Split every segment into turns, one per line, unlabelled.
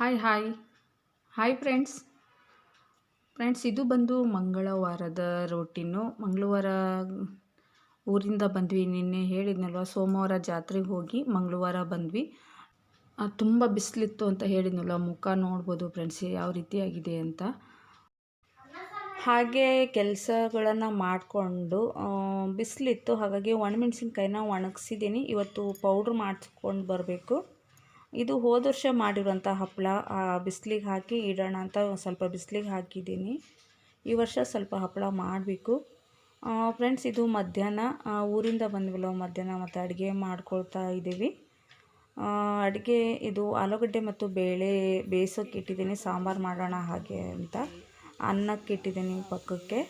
Hi hi hi friends friends ಇದು ಬಂದು ಮಂಗಳವಾರದ ರೊಟ್ಟಿನು ಮಂಗಳವಾರ ಊರಿಂದ ಬಂದ್ವಿ. ನಿನ್ನೆ ಹೇಳಿದ್ನಲ್ವ, ಸೋಮವಾರ ಜಾತ್ರೆಗೆ ಹೋಗಿ ಮಂಗಳವಾರ ಬಂದ್ವಿ. ತುಂಬ ಬಿಸಿಲಿತ್ತು ಅಂತ ಹೇಳಿದ್ನಲ್ವ, ಮುಖ ನೋಡ್ಬೋದು ಫ್ರೆಂಡ್ಸ್ ಯಾವ ರೀತಿ ಆಗಿದೆ ಅಂತ. ಹಾಗೆ ಕೆಲಸಗಳನ್ನು ಮಾಡಿಕೊಂಡು ಬಿಸಿಲಿತ್ತು. ಹಾಗಾಗಿ ಒಣಮೆಣ್ಸಿನ್ಕಾಯಿನ ಒಣಗಿಸಿದ್ದೀನಿ. ಇವತ್ತು ಪೌಡ್ರ್ ಮಾಡಿಸ್ಕೊಂಡು ಬರಬೇಕು. ಇದು ಹೋದ ವರ್ಷ ಮಾಡಿರುವಂಥ ಹಪ್ಪಳ. ಬಿಸಿಲಿಗೆ ಹಾಕಿ ಇಡೋಣ ಅಂತ ಸ್ವಲ್ಪ ಬಿಸಿಲಿಗೆ ಹಾಕಿದ್ದೀನಿ. ಈ ವರ್ಷ ಸ್ವಲ್ಪ ಹಪ್ಪಳ ಮಾಡಬೇಕು. ಫ್ರೆಂಡ್ಸ್ ಇದು ಮಧ್ಯಾಹ್ನ ಊರಿಂದ ಬಂದ್ವಲ್ಲ, ಮಧ್ಯಾಹ್ನ ಮತ್ತು ಅಡುಗೆ ಮಾಡ್ಕೊಳ್ತಾ ಇದ್ದೀವಿ. ಅಡುಗೆ ಇದು ಆಲೂಗಡ್ಡೆ ಮತ್ತು ಬೇಳೆ ಬೇಯಿಸೋಕೆ ಇಟ್ಟಿದ್ದೀನಿ, ಸಾಂಬಾರು ಮಾಡೋಣ ಹಾಗೆ ಅಂತ. ಅನ್ನಕ್ಕೆ ಇಟ್ಟಿದ್ದೀನಿ ಪಕ್ಕಕ್ಕೆ.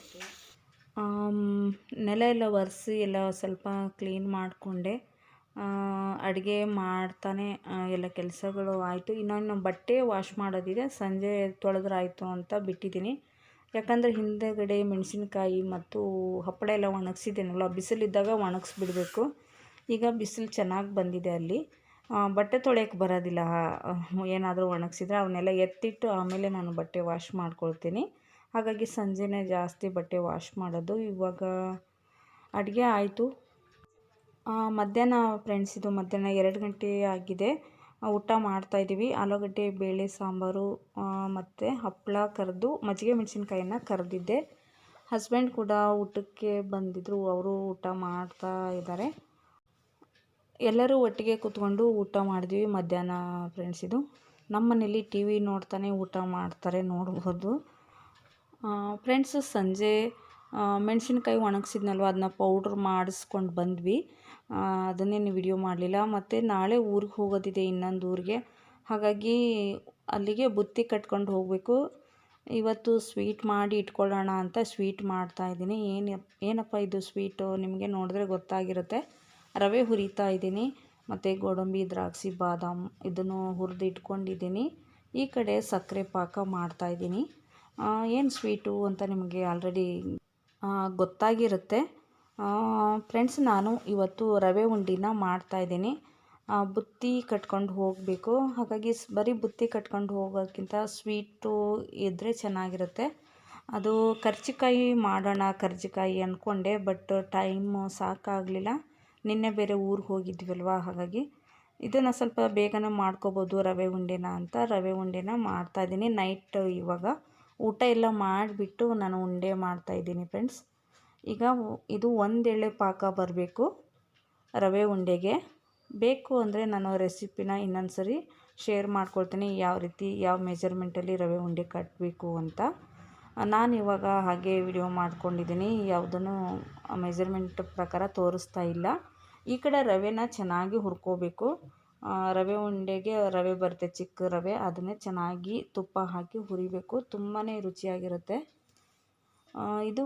ನೆಲ ಎಲ್ಲ ಒರೆಸಿ ಎಲ್ಲ ಸ್ವಲ್ಪ ಕ್ಲೀನ್ ಮಾಡಿಕೊಂಡೆ. ಅಡುಗೆ ಮಾಡ್ತಾನೆ ಎಲ್ಲ ಕೆಲಸಗಳು ಆಯಿತು. ಇನ್ನೊಂದು ಬಟ್ಟೆ ವಾಶ್ ಮಾಡೋದಿದೆ. ಸಂಜೆ ತೊಳೆದ್ರೆ ಆಯಿತು ಅಂತ ಬಿಟ್ಟಿದ್ದೀನಿ. ಯಾಕಂದರೆ ಹಿಂದೆಗಡೆ ಮೆಣಸಿನ್ಕಾಯಿ ಮತ್ತು ಹಪ್ಪಳ ಎಲ್ಲ ಒಣಗಿಸಿದ್ದೇನಲ್ಲ, ಬಿಸಿಲಿದ್ದಾಗ ಒಣಗಿಸ್ಬಿಡ್ಬೇಕು. ಈಗ ಬಿಸಿಲು ಚೆನ್ನಾಗಿ ಬಂದಿದೆ ಅಲ್ಲಿ. ಬಟ್ಟೆ ತೊಳೆಯೋಕೆ ಬರೋದಿಲ್ಲ. ಏನಾದರೂ ಒಣಗಿಸಿದ್ರೆ ಅವನ್ನೆಲ್ಲ ಎತ್ತಿಟ್ಟು ಆಮೇಲೆ ನಾನು ಬಟ್ಟೆ ವಾಶ್ ಮಾಡ್ಕೊಳ್ತೀನಿ. ಹಾಗಾಗಿ ಸಂಜೆನೇ ಜಾಸ್ತಿ ಬಟ್ಟೆ ವಾಶ್ ಮಾಡೋದು. ಇವಾಗ ಅಡುಗೆ ಆಯಿತು. ಮಧ್ಯಾಹ್ನ ಫ್ರೆಂಡ್ಸ್ ಇದು ಮಧ್ಯಾಹ್ನ ಎರಡು ಗಂಟೆ ಆಗಿದೆ. ಊಟ ಮಾಡ್ತಾಯಿದ್ದೀವಿ ಆಲೂಗಡ್ಡೆ, ಬೇಳೆ, ಸಾಂಬಾರು ಮತ್ತು ಹಪ್ಪಳ ಕರೆದು, ಮಜ್ಜಿಗೆ ಮೆಣಸಿನ್ಕಾಯಿನ ಕರೆದಿದ್ದೆ. ಹಸ್ಬೆಂಡ್ ಕೂಡ ಊಟಕ್ಕೆ ಬಂದಿದ್ದರು ಅವರು ಊಟ ಮಾಡ್ತಾ ಇದ್ದಾರೆ. ಎಲ್ಲರೂ ಒಟ್ಟಿಗೆ ಕೂತ್ಕೊಂಡು ಊಟ ಮಾಡಿದ್ವಿ ಮಧ್ಯಾಹ್ನ ಫ್ರೆಂಡ್ಸ್ ಇದು. ನಮ್ಮ ಮನೇಲಿ ಟಿ ವಿ ನೋಡ್ತಾನೆ ಊಟ ಮಾಡ್ತಾರೆ ನೋಡ್ಬೋದು. ಫ್ರೆಂಡ್ಸ್ ಸಂಜೆ ಮೆಣಸಿನ್ಕಾಯಿ ಒಣಗಿಸಿದ್ನಲ್ವ? ಅದನ್ನ ಪೌಡ್ರ್ ಮಾಡಿಸ್ಕೊಂಡು ಬಂದ್ವಿ. ಅದನ್ನೇನು ವಿಡಿಯೋ ಮಾಡಲಿಲ್ಲ. ಮತ್ತು ನಾಳೆ ಊರಿಗೆ ಹೋಗೋದಿದೆ ಇನ್ನೊಂದು ಊರಿಗೆ. ಹಾಗಾಗಿ ಅಲ್ಲಿಗೆ ಬುತ್ತಿ ಕಟ್ಕೊಂಡು ಹೋಗಬೇಕು. ಇವತ್ತು ಸ್ವೀಟ್ ಮಾಡಿ ಇಟ್ಕೊಳ್ಳೋಣ ಅಂತ ಸ್ವೀಟ್ ಮಾಡ್ತಾಯಿದ್ದೀನಿ ಏನು, ಏನಪ್ಪ ಇದು ಸ್ವೀಟು ನಿಮಗೆ ನೋಡಿದ್ರೆ ಗೊತ್ತಾಗಿರುತ್ತೆ. ರವೆ ಹುರಿತಾ ಇದ್ದೀನಿ. ಮತ್ತು ಗೋಡಂಬಿ, ದ್ರಾಕ್ಷಿ, ಬಾದಾಮ್ ಇದನ್ನು ಹುರಿದು ಇಟ್ಕೊಂಡಿದ್ದೀನಿ. ಈ ಕಡೆ ಸಕ್ಕರೆ ಪಾಕ ಮಾಡ್ತಾಯಿದ್ದೀನಿ ಏನು ಸ್ವೀಟು ಅಂತ ನಿಮಗೆ ಆಲ್ರೆಡಿ ಗೊತ್ತಾಗಿರುತ್ತೆ. ಫ್ರೆಂಡ್ಸ್ ನಾನು ಇವತ್ತು ರವೆ ಉಂಡಿನ ಮಾಡ್ತಾಯಿದ್ದೀನಿ ಬುತ್ತಿ ಕಟ್ಕೊಂಡು ಹೋಗಬೇಕು. ಹಾಗಾಗಿ ಬರೀ ಬುತ್ತಿ ಕಟ್ಕೊಂಡು ಹೋಗೋಕ್ಕಿಂತ ಸ್ವೀಟು ಇದ್ದರೆ ಚೆನ್ನಾಗಿರುತ್ತೆ. ಅದು ಕರ್ಜಿಕಾಯಿ ಮಾಡೋಣ ಕರ್ಜಿಕಾಯಿ ಅಂದ್ಕೊಂಡೆ ಬಟ್ ಟೈಮ್ ಸಾಕಾಗಲಿಲ್ಲ. ನಿನ್ನೆ ಬೇರೆ ಊರಿಗೆ ಹೋಗಿದ್ವಲ್ವ, ಹಾಗಾಗಿ. ಇದನ್ನು ಸ್ವಲ್ಪ ಬೇಗನೆ ಮಾಡ್ಕೋಬೋದು ರವೆ ಉಂಡೆನ ಅಂತ. ರವೆ ಉಂಡೆನ ಮಾಡ್ತಾಯಿದ್ದೀನಿ ನೈಟ್ ಇವಾಗ. ಊಟ ಎಲ್ಲ ಮಾಡಿಬಿಟ್ಟು ನಾನು ಉಂಡೆ ಮಾಡ್ತಾಯಿದ್ದೀನಿ ಫ್ರೆಂಡ್ಸ್ ಈಗ ಇದು ಒಂದೆಳೆ ಪಾಕ ಬರಬೇಕು ರವೆ ಉಂಡೆಗೆ. ಬೇಕು ಅಂದರೆ ನಾನು ರೆಸಿಪಿನ ಇನ್ನೊಂದು ಸರಿ ಶೇರ್ ಮಾಡ್ಕೊಳ್ತೀನಿ ಯಾವ ರೀತಿ, ಯಾವ ಮೆಜರ್ಮೆಂಟಲ್ಲಿ ರವೆ ಉಂಡೆ ಕಟ್ಟಬೇಕು ಅಂತ. ನಾನು ಇವಾಗ ಹಾಗೆ ವಿಡಿಯೋ ಮಾಡ್ಕೊಂಡಿದ್ದೀನಿ, ಯಾವುದನ್ನು ಮೆಜರ್ಮೆಂಟ್ ಪ್ರಕಾರ ತೋರಿಸ್ತಾ ಇಲ್ಲ. ಈ ಕಡೆ ರವೆನ ಚೆನ್ನಾಗಿ ಹುರ್ಕೋಬೇಕು. ರವೆ ಉಂಡೆಗೆ ರವೆ ಬರುತ್ತೆ, ಚಿಕ್ಕ ರವೆ, ಅದನ್ನೇ ಚೆನ್ನಾಗಿ ತುಪ್ಪ ಹಾಕಿ ಹುರಿಬೇಕು. ತುಂಬಾ ರುಚಿಯಾಗಿರುತ್ತೆ. ಇದು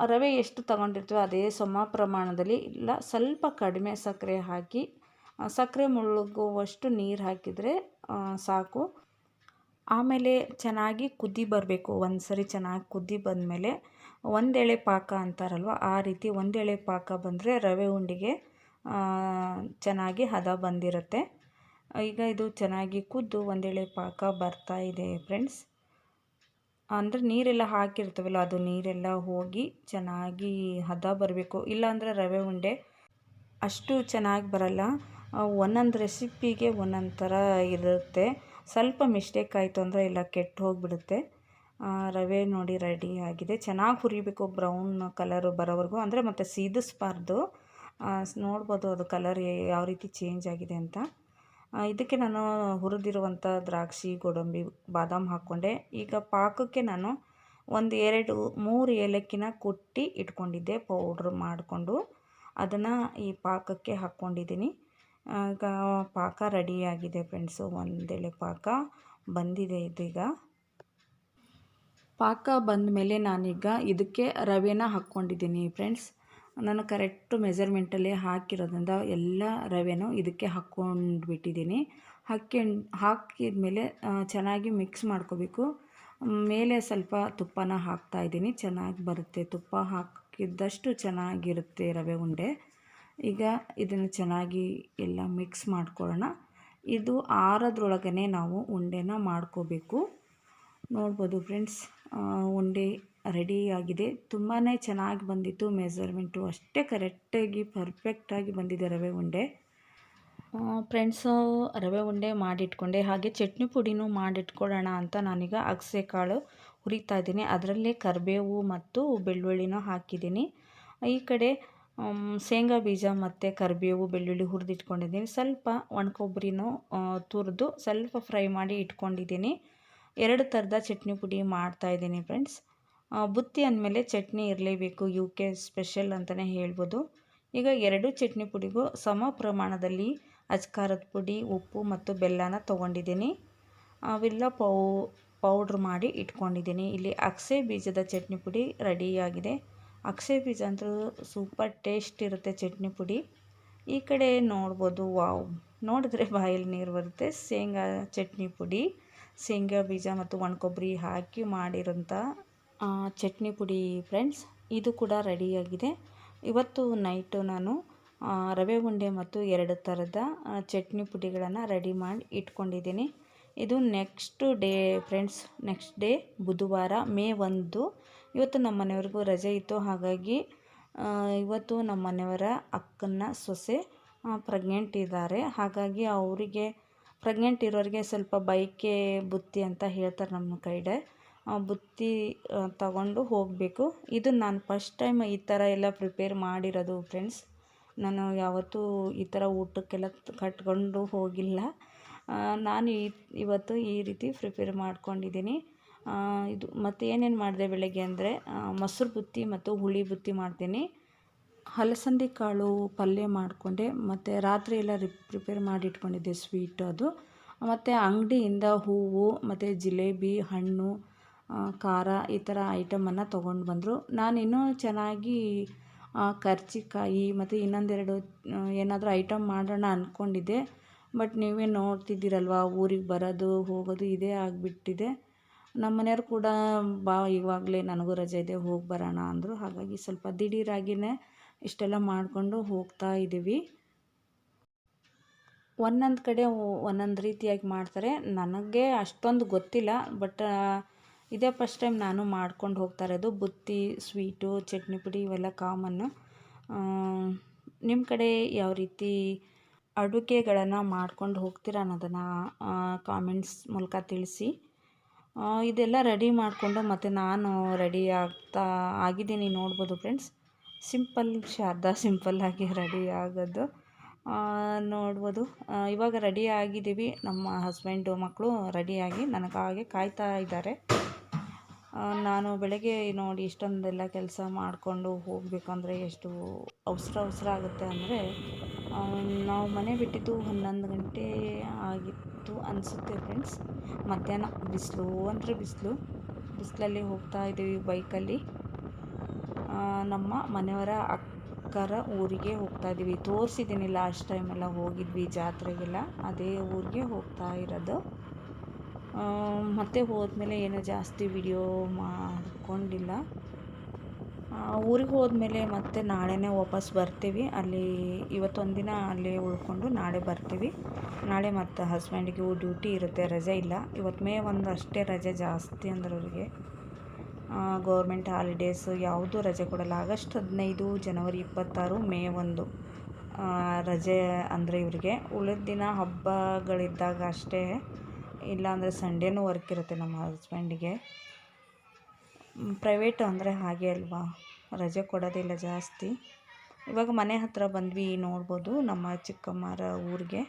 ರವೆ ಎಷ್ಟು ತಗೊಂಡಿರ್ತೀವೋ ಅದೇ ಸಮ ಪ್ರಮಾಣದಲ್ಲಿ ಇಲ್ಲ, ಸ್ವಲ್ಪ ಕಡಿಮೆ ಸಕ್ಕರೆ ಹಾಕಿ ಸಕ್ಕರೆ ಮುಳುಗುವಷ್ಟು ನೀರು ಹಾಕಿದರೆ ಸಾಕು. ಆಮೇಲೆ ಚೆನ್ನಾಗಿ ಕುದಿ ಬರಬೇಕು ಒಂದು ಸರಿ ಚೆನ್ನಾಗಿ ಕುದಿ ಬಂದಮೇಲೆ ಒಂದೆಳೆ ಪಾಕ ಅಂತಾರಲ್ವ, ಆ ರೀತಿ ಒಂದೆಳೆ ಪಾಕ ಬಂದರೆ ರವೆ ಉಂಡಿಗೆ ಚೆನ್ನಾಗಿ ಹದ ಬಂದಿರುತ್ತೆ. ಈಗ ಇದು ಚೆನ್ನಾಗಿ ಕುದ್ದು ಒಂದೆಳೆ ಪಾಕ ಬರ್ತಾ ಇದೆ ಫ್ರೆಂಡ್ಸ್ ಅಂದರೆ ನೀರೆಲ್ಲ ಹಾಕಿರ್ತೀವಲ್ಲ, ಅದು ನೀರೆಲ್ಲ ಹೋಗಿ ಚೆನ್ನಾಗಿ ಹದ ಬರಬೇಕು. ಇಲ್ಲಾಂದರೆ ರವೆ ಉಂಡೆ ಅಷ್ಟು ಚೆನ್ನಾಗಿ ಬರಲ್ಲ. ಒಂದೊಂದು ರೆಸಿಪಿಗೆ ಒಂದೊಂದು ಥರ ಇರುತ್ತೆ. ಸ್ವಲ್ಪ ಮಿಸ್ಟೇಕ್ ಆಯಿತು ಅಂದರೆ ಎಲ್ಲ ಕೆಟ್ಟು ಹೋಗಿಬಿಡುತ್ತೆ. ರವೆ ನೋಡಿ ರೆಡಿ ಆಗಿದೆ. ಚೆನ್ನಾಗಿ ಹುರಿಬೇಕು ಬ್ರೌನ್ ಕಲರು ಬರೋವರೆಗೂ. ಅಂದರೆ ಮತ್ತು ಸೀದಿಸ್ಬಾರ್ದು ನೋಡ್ಬೋದು ಅದು ಕಲರ್ ಯಾವ ರೀತಿ ಚೇಂಜ್ ಆಗಿದೆ ಅಂತ. ಇದಕ್ಕೆ ನಾನು ಹುರಿದಿರುವಂಥ ದ್ರಾಕ್ಷಿ, ಗೋಡಂಬಿ, ಬಾದಾಮ್ ಹಾಕ್ಕೊಂಡೆ. ಈಗ ಪಾಕಕ್ಕೆ ನಾನು ಒಂದು ಎರಡು, ಮೂರು ಏಲಕ್ಕಿನ ಕುಟ್ಟಿ ಇಟ್ಕೊಂಡಿದ್ದೆ, ಪೌಡ್ರ್ ಮಾಡಿಕೊಂಡು. ಅದನ್ನು ಈ ಪಾಕಕ್ಕೆ ಹಾಕ್ಕೊಂಡಿದ್ದೀನಿ. ಈಗ ಪಾಕ ರೆಡಿಯಾಗಿದೆ ಫ್ರೆಂಡ್ಸು, ಒಂದೆಳೆ ಪಾಕ ಬಂದಿದೆ ಇದೀಗ. ಪಾಕ ಬಂದ ಮೇಲೆ ನಾನೀಗ ಇದಕ್ಕೆ ರವೆನ ಹಾಕ್ಕೊಂಡಿದ್ದೀನಿ ಫ್ರೆಂಡ್ಸ್. ನಾನು ಕರೆಕ್ಟು ಮೆಜರ್ಮೆಂಟಲ್ಲಿ ಹಾಕಿರೋದ್ರಿಂದ ಎಲ್ಲ ರವೆನೂ ಇದಕ್ಕೆ ಹಾಕ್ಕೊಂಡು ಬಿಟ್ಟಿದ್ದೀನಿ ಹಾಕ್ಯಂಡು ಹಾಕಿದ ಮೇಲೆ ಚೆನ್ನಾಗಿ ಮಿಕ್ಸ್ ಮಾಡ್ಕೋಬೇಕು. ಮೇಲೆ ಸ್ವಲ್ಪ ತುಪ್ಪನ ಹಾಕ್ತಾ ಇದ್ದೀನಿ ಚೆನ್ನಾಗಿ ಬರುತ್ತೆ. ತುಪ್ಪ ಹಾಕಿದ್ದಷ್ಟು ಚೆನ್ನಾಗಿರುತ್ತೆ ರವೆ ಉಂಡೆ. ಈಗ ಇದನ್ನು ಚೆನ್ನಾಗಿ ಎಲ್ಲ ಮಿಕ್ಸ್ ಮಾಡ್ಕೊಳ್ಳೋಣ. ಇದು ಆರೋದ್ರೊಳಗನೆ ನಾವು ಉಂಡೆನ ಮಾಡ್ಕೋಬೇಕು. ನೋಡ್ಬೋದು ಫ್ರೆಂಡ್ಸ್ ಉಂಡೆ ರೆಡಿ ಆಗಿದೆ ತುಂಬಾ ಚೆನ್ನಾಗಿ ಬಂದಿತ್ತು ಮೆಸರ್ಮೆಂಟು. ಅಷ್ಟೇ ಕರೆಕ್ಟಾಗಿ, ಪರ್ಫೆಕ್ಟಾಗಿ ಬಂದಿದೆ ರವೆ ಉಂಡೆ. ಫ್ರೆಂಡ್ಸು, ರವೆ ಉಂಡೆ ಮಾಡಿಟ್ಕೊಂಡೆ. ಹಾಗೆ ಚಟ್ನಿ ಪುಡಿನೂ ಮಾಡಿಟ್ಕೊಳ್ಳೋಣ ಅಂತ ನಾನೀಗ ಅಗಸೆ ಕಾಳು ಹುರಿತಾ ಇದ್ದೀನಿ. ಅದರಲ್ಲೇ ಕರಿಬೇವು ಮತ್ತು ಬೆಳ್ಳುಳ್ಳಿನೂ ಹಾಕಿದ್ದೀನಿ. ಈ ಕಡೆ ಶೇಂಗಾ ಬೀಜ ಮತ್ತು ಕರಿಬೇವು, ಬೆಳ್ಳುಳ್ಳಿ ಹುರಿದಿಟ್ಕೊಂಡಿದ್ದೀನಿ. ಸ್ವಲ್ಪ ಒಣಕೊಬ್ಬರಿನೂ ತುರಿದು ಸ್ವಲ್ಪ ಫ್ರೈ ಮಾಡಿ ಇಟ್ಕೊಂಡಿದ್ದೀನಿ. ಎರಡು ಥರದ ಚಟ್ನಿ ಪುಡಿ ಮಾಡ್ತಾಯಿದ್ದೀನಿ ಫ್ರೆಂಡ್ಸ್. ಬುತ್ತಿ ಅಂದಮೇಲೆ ಚಟ್ನಿ ಇರಲೇಬೇಕು ಯು ಕೆ ಸ್ಪೆಷಲ್ ಅಂತಲೇ ಹೇಳ್ಬೋದು. ಈಗ ಎರಡು ಚಟ್ನಿ ಪುಡಿಗೂ ಸಮ ಪ್ರಮಾಣದಲ್ಲಿ ಅಜ್ಕಾರದ ಪುಡಿ, ಉಪ್ಪು ಮತ್ತು ಬೆಲ್ಲನ ತೊಗೊಂಡಿದ್ದೀನಿ. ಅವೆಲ್ಲ ಪೌ, ಪೌಡ್ರ್ ಮಾಡಿ ಇಟ್ಕೊಂಡಿದ್ದೀನಿ. ಇಲ್ಲಿ ಅಕ್ಸೆ ಬೀಜದ ಚಟ್ನಿ ಪುಡಿ ರೆಡಿಯಾಗಿದೆ. ಅಕ್ಸೆ ಬೀಜ ಅಂತೂ ಸೂಪರ್ ಟೇಸ್ಟ್ ಇರುತ್ತೆ ಚಟ್ನಿ ಪುಡಿ. ಈ ಕಡೆ ನೋಡ್ಬೋದು, ವಾವ್, ನೋಡಿದ್ರೆ ಬಾಯಲ್ಲಿ ನೀರು ಬರುತ್ತೆ. ಶೇಂಗಾ ಚಟ್ನಿ ಪುಡಿ, ಶೇಂಗಾ ಬೀಜ ಮತ್ತು ಒಣ ಕೊಬ್ಬರಿ ಹಾಕಿ ಮಾಡಿರೋಂಥ ಚಟ್ನಿ ಪುಡಿ ಫ್ರೆಂಡ್ಸ್ ಇದು ಕೂಡ ರೆಡಿಯಾಗಿದೆ ಇವತ್ತು ನೈಟು ನಾನು ರವೆ ಉಂಡೆ ಮತ್ತು ಎರಡು ಥರದ ಚಟ್ನಿ ಪುಡಿಗಳನ್ನು ರೆಡಿ ಮಾಡಿ ಇಟ್ಕೊಂಡಿದ್ದೀನಿ. ಇದು next day friends next day ಬುಧವಾರ, ಮೇ ಒಂದು. ಇವತ್ತು ನಮ್ಮ ಮನೆಯವ್ರಿಗೂ ರಜೆ ಇತ್ತು, ಹಾಗಾಗಿ ಇವತ್ತು ನಮ್ಮ ಮನೆಯವರ ಅಕ್ಕನ ಸೊಸೆ ಪ್ರೆಗ್ನೆಂಟ್ ಇದ್ದಾರೆ. ಹಾಗಾಗಿ ಅವರಿಗೆ ಪ್ರೆಗ್ನೆಂಟ್ ಇರೋರಿಗೆ ಸ್ವಲ್ಪ ಬೈಕೆ ಬುತ್ತಿ ಅಂತ ಹೇಳ್ತಾರೆ ನಮ್ಮ ಕೈಡೆ ಬುತ್ತಿ ತಗೊಂಡು ಹೋಗಬೇಕು. ಇದು ನಾನು ಫಸ್ಟ್ ಟೈಮ್ ಈ ಥರ ಎಲ್ಲ ಪ್ರಿಪೇರ್ ಮಾಡಿರೋದು ಫ್ರೆಂಡ್ಸ್ ನಾನು ಯಾವತ್ತೂ ಈ ಥರ ಊಟಕ್ಕೆಲ್ಲ ಕಟ್ಕೊಂಡು ಹೋಗಿಲ್ಲ. ನಾನು ಇವತ್ತು ಈ ರೀತಿ ಪ್ರಿಪೇರ್ ಮಾಡ್ಕೊಂಡಿದ್ದೀನಿ. ಇದು ಮತ್ತು ಏನೇನು ಮಾಡಿದೆ ಬೆಳಗ್ಗೆ ಅಂದರೆ ಮೊಸರು ಬುತ್ತಿ ಮತ್ತು ಹುಳಿ ಬುತ್ತಿ ಮಾಡ್ತೀನಿ. ಹಲಸಂದಿ ಕಾಳು ಪಲ್ಯ ಮಾಡಿಕೊಂಡೆ. ಮತ್ತು ರಾತ್ರಿ ಎಲ್ಲ ರಿ ಪ್ರಿಪೇರ್ ಮಾಡಿ ಇಟ್ಕೊಂಡಿದ್ದೆ ಸ್ವೀಟ್ ಅದು. ಮತ್ತು ಅಂಗಡಿಯಿಂದ ಹೂವು, ಮತ್ತು ಜಿಲೇಬಿ, ಹಣ್ಣು ಖಾರ ಈ ಥರ ಐಟಮನ್ನು ತೊಗೊಂಡು ಬಂದರು. ನಾನು ಇನ್ನೂ ಚೆನ್ನಾಗಿ ಕರ್ಜಿಕಾಯಿ ಮತ್ತು ಇನ್ನೊಂದೆರಡು ಏನಾದರೂ ಐಟಮ್ ಮಾಡೋಣ ಅಂದ್ಕೊಂಡಿದ್ದೆ ಬಟ್ ನೀವೇ ನೋಡ್ತಿದ್ದೀರಲ್ವ, ಊರಿಗೆ ಬರೋದು, ಹೋಗೋದು ಇದೇ ಆಗಿಬಿಟ್ಟಿದೆ. ನಮ್ಮ ಮನೆಯವ್ರು ಕೂಡ, ಬಾ, ಇವಾಗಲೇ ನನಗೂ ರಜೆ ಇದೆ, ಹೋಗಿ ಬರೋಣ ಅಂದರು. ಹಾಗಾಗಿ ಸ್ವಲ್ಪ ದಿಢೀರಾಗಿಯೇ ಇಷ್ಟೆಲ್ಲ ಮಾಡಿಕೊಂಡು ಹೋಗ್ತಾ ಇದ್ದೀವಿ. ಒಂದೊಂದು ಕಡೆ ಒಂದೊಂದು ರೀತಿಯಾಗಿ ಮಾಡ್ತಾರೆ. ನನಗೆ ಅಷ್ಟೊಂದು ಗೊತ್ತಿಲ್ಲ. ಬಟ್ ಇದೇ ಫಸ್ಟ್ ಟೈಮ್ ನಾನು ಮಾಡ್ಕೊಂಡು ಹೋಗ್ತಾ ಇರೋದು ಬುತ್ತಿ ಸ್ವೀಟು ಚಟ್ನಿ ಪುಡಿ ಇವೆಲ್ಲ ಕಾಮನ್ನು ನಿಮ್ಮ ಕಡೆ ಯಾವ ರೀತಿ ಅಡುಗೆಗಳನ್ನು ಮಾಡ್ಕೊಂಡು ಹೋಗ್ತೀರಾ ಅನ್ನೋದನ್ನು ಕಾಮೆಂಟ್ಸ್ ಮೂಲಕ ತಿಳಿಸಿ. ಇದೆಲ್ಲ ರೆಡಿ ಮಾಡಿಕೊಂಡು ಮತ್ತು ನಾನು ರೆಡಿ ಆಗ್ತಾ ಆಗಿದ್ದೀನಿ ನೋಡ್ಬೋದು ಫ್ರೆಂಡ್ಸ್ ಸಿಂಪಲ್ ಶಾರದಾ ಸಿಂಪಲ್ಲಾಗಿ ರೆಡಿ ಆಗೋದು. ನೋಡ್ಬೋದು. ಇವಾಗ ರೆಡಿ ಆಗಿದ್ದೀವಿ. ನಮ್ಮ ಹಸ್ಬೆಂಡು ಮಕ್ಕಳು ರೆಡಿಯಾಗಿ ನನಗಾಗೆ ಕಾಯ್ತಾ ಇದ್ದಾರೆ. ನಾನು ಬೆಳಗ್ಗೆ ನೋಡಿ ಇಷ್ಟೊಂದೆಲ್ಲ ಕೆಲಸ ಮಾಡಿಕೊಂಡು ಹೋಗಬೇಕಂದ್ರೆ ಎಷ್ಟು ಅವಸರ ಅವಸರ ಆಗುತ್ತೆ ಅಂದರೆ ನಾವು ಮನೆ ಬಿಟ್ಟಿದ್ದು ಹನ್ನೊಂದು ಗಂಟೆ ಆಗಿತ್ತು ಅನಿಸುತ್ತೆ ಫ್ರೆಂಡ್ಸ್ ಮಧ್ಯಾಹ್ನ ಬಿಸಿಲು ಅಂದರೆ ಬಿಸಿಲು. ಬಿಸಿಲಲ್ಲಿ ಹೋಗ್ತಾ ಇದ್ದೀವಿ ಬೈಕಲ್ಲಿ. ನಮ್ಮ ಮನೆಯವರ ಅಕ್ಕರ ಊರಿಗೆ ಹೋಗ್ತಾ ಇದ್ದೀವಿ. ತೋರಿಸಿದ್ದೀನಿ ಲಾಸ್ಟ್ ಟೈಮೆಲ್ಲ ಹೋಗಿದ್ವಿ ಜಾತ್ರೆಗೆಲ್ಲ. ಅದೇ ಊರಿಗೆ ಹೋಗ್ತಾ ಇರೋದು. ಮತ್ತೆ ಹೋದ್ಮೇಲೆ ಏನೂ ಜಾಸ್ತಿ ವಿಡಿಯೋ ಮಾಡಿಕೊಂಡಿಲ್ಲ. ಊರಿಗೆ ಹೋದ್ಮೇಲೆ ಮತ್ತೆ ನಾಳೆನೇ ವಾಪಸ್ ಬರ್ತೀವಿ. ಅಲ್ಲಿ ಇವತ್ತೊಂದಿನ ಅಲ್ಲಿ ಉಳ್ಕೊಂಡು ನಾಳೆ ಬರ್ತೀವಿ. ನಾಳೆ ಮತ್ತು ಹಸ್ಬೆಂಡಿಗೆ ಡ್ಯೂಟಿ ಇರುತ್ತೆ, ರಜೆ ಇಲ್ಲ. ಇವತ್ತು ಮೇ ಒಂದು ಅಷ್ಟೇ ರಜೆ ಜಾಸ್ತಿ ಅಂದ್ರೆ ಅವ್ರಿಗೆ. ಗೌರ್ಮೆಂಟ್ ಹಾಲಿಡೇಸು ಯಾವುದೂ ರಜೆ ಕೊಡಲ್ಲ. ಆಗಸ್ಟ್ ಹದಿನೈದು, ಜನವರಿ ಇಪ್ಪತ್ತಾರು ಮೇ ಒಂದು. ರಜೆ ಅಂದರೆ ಇವರಿಗೆ. ಉಳಿದ ದಿನ ಹಬ್ಬಗಳಿದ್ದಾಗ ಅಷ್ಟೇ ಇಲ್ಲಾಂದರೆ ಸಂಡೇನೂ ವರ್ಕ್ ಇರುತ್ತೆ ನಮ್ಮ ಹಸ್ಬೆಂಡಿಗೆ ಪ್ರೈವೇಟ್ ಅಂದರೆ ಹಾಗೆ ಅಲ್ವಾ? ರಜೆ ಕೊಡೋದಿಲ್ಲ ಜಾಸ್ತಿ. ಇವಾಗ ಮನೆ ಹತ್ತಿರ ಬಂದ್ವಿ ನೋಡ್ಬೋದು ನಮ್ಮ ಚಿಕ್ಕಮ್ಮರ ಊರಿಗೆ.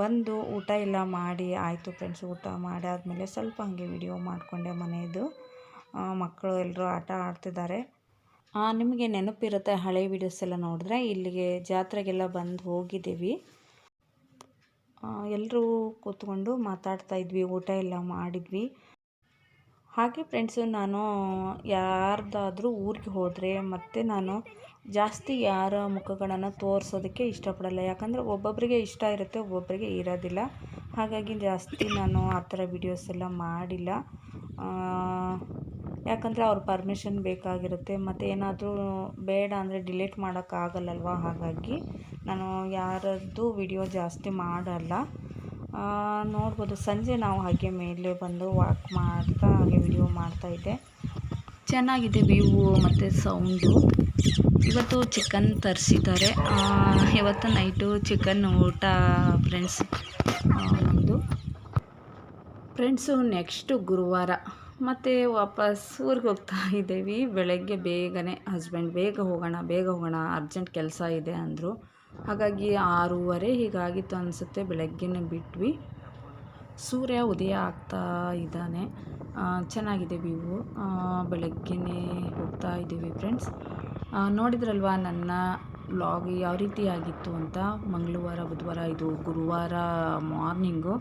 ಬಂದು ಊಟ ಎಲ್ಲ ಮಾಡಿ, ಆಯಿತು ಫ್ರೆಂಡ್ಸ್ ಊಟ ಮಾಡಾದಮೇಲೆ ಸ್ವಲ್ಪ ಹಾಗೆ ವಿಡಿಯೋ ಮಾಡಿಕೊಂಡೆ ಮನೆಯದು ಮಕ್ಕಳು ಎಲ್ಲರೂ ಆಟ ಆಡ್ತಿದ್ದಾರೆ. ನಿಮಗೆ ನೆನಪಿರುತ್ತೆ ಹಳೆ ವಿಡಿಯೋಸ್ ಎಲ್ಲ ನೋಡಿದ್ರೆ? ಇಲ್ಲಿಗೆ ಜಾತ್ರೆಗೆಲ್ಲ ಬಂದು ಹೋಗಿದ್ದೀವಿ. ಎಲ್ಲರೂ ಕೂತ್ಕೊಂಡು ಮಾತಾಡ್ತಾ ಇದ್ವಿ, ಊಟ ಎಲ್ಲ ಮಾಡಿದ್ವಿ. ಹಾಗೆ ಫ್ರೆಂಡ್ಸು ನಾನು ಯಾರ್ದಾದ್ರೂ ಊರಿಗೆ ಹೋದರೆ ಮತ್ತು ನಾನು ಜಾಸ್ತಿ ಯಾರ ಮುಖಗಳನ್ನು ತೋರಿಸೋದಕ್ಕೆ ಇಷ್ಟಪಡಲ್ಲ. ಯಾಕಂದರೆ ಒಬ್ಬೊಬ್ಬರಿಗೆ ಇಷ್ಟ ಇರುತ್ತೆ ಒಬ್ಬೊಬ್ಬರಿಗೆ ಇರೋದಿಲ್ಲ. ಹಾಗಾಗಿ ಜಾಸ್ತಿ ನಾನು ಆ ಥರ ವಿಡಿಯೋಸ್ ಎಲ್ಲ ಮಾಡಿಲ್ಲ. ಯಾಕಂದರೆ ಅವ್ರ ಪರ್ಮಿಷನ್ ಬೇಕಾಗಿರುತ್ತೆ. ಮತ್ತು ಏನಾದರೂ ಬೇಡ ಅಂದರೆ ಡಿಲೀಟ್ ಮಾಡೋಕ್ಕಾಗಲ್ಲಲ್ವ ಹಾಗಾಗಿ ನಾನು ಯಾರದ್ದು ವಿಡಿಯೋ ಜಾಸ್ತಿ ಮಾಡಲ್ಲ. ನೋಡ್ಬೋದು. ಸಂಜೆ ನಾವು ಹಾಗೆ ಮೇಲೆ ಬಂದು ವಾಕ್ ಮಾಡ್ತಾ, ಹಾಗೆ ವಿಡಿಯೋ ಮಾಡ್ತಾಯಿದ್ದೆ ಚೆನ್ನಾಗಿದೆ ವ್ಯೂ ಮತ್ತು ಸೌಂಡು ಇವತ್ತು ಚಿಕನ್ ತರಿಸಿದ್ದಾರೆ. ಇವತ್ತು ನೈಟು ಚಿಕನ್ ಊಟ ಫ್ರೆಂಡ್ಸ್ ಫ್ರೆಂಡ್ಸು, ನೆಕ್ಸ್ಟು ಗುರುವಾರ. ಮತ್ತು ವಾಪಸ್ ಊರಿಗೆ ಹೋಗ್ತಾ ಇದ್ದೀವಿ. ಬೆಳಗ್ಗೆ ಬೇಗನೆ ಹಸ್ಬೆಂಡ್, ಬೇಗ ಹೋಗೋಣ ಬೇಗ ಹೋಗೋಣ, ಅರ್ಜೆಂಟ್ ಕೆಲಸ ಇದೆ ಅಂದರು. ಹಾಗಾಗಿ ಆರೂವರೆ ಹೀಗಾಗಿತ್ತು ಅನಿಸುತ್ತೆ. ಬೆಳಗ್ಗೆನೇ ಬಿಟ್ವಿ. ಸೂರ್ಯ ಉದಯ ಆಗ್ತಾ ಇದ್ದಾನೆ. ಚೆನ್ನಾಗಿದೆ ವ್ಯೂ. ಬೆಳಗ್ಗೆನೇ ಹೋಗ್ತಾ ಇದ್ದೀವಿ ಫ್ರೆಂಡ್ಸ್. ನೋಡಿದ್ರಲ್ವಾ ನನ್ನ ವ್ಲಾಗ್? ಯಾವ ರೀತಿ ಆಗಿತ್ತು ಅಂತ? ಮಂಗಳವಾರ, ಬುಧವಾರ, ಇದು ಗುರುವಾರ ಮಾರ್ನಿಂಗು.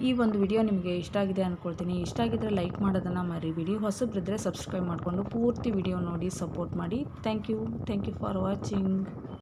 ಈ ಒಂದು ವಿಡಿಯೋ ನಿಮಗೆ ಇಷ್ಟ ಆಗಿದೆ ಅಂದ್ಕೊಳ್ತೀನಿ ಇಷ್ಟ ಆಗಿದ್ದರೆ ಲೈಕ್ ಮಾಡೋದನ್ನು ಮರಿಬಿಡಿ. ಹೊಸಬ್ರಿದ್ದರೆ ಸಬ್ಸ್ಕ್ರೈಬ್ ಮಾಡಿಕೊಂಡು ಪೂರ್ತಿ ವಿಡಿಯೋ ನೋಡಿ ಸಪೋರ್ಟ್ ಮಾಡಿ. Thank you. Thank you for watching.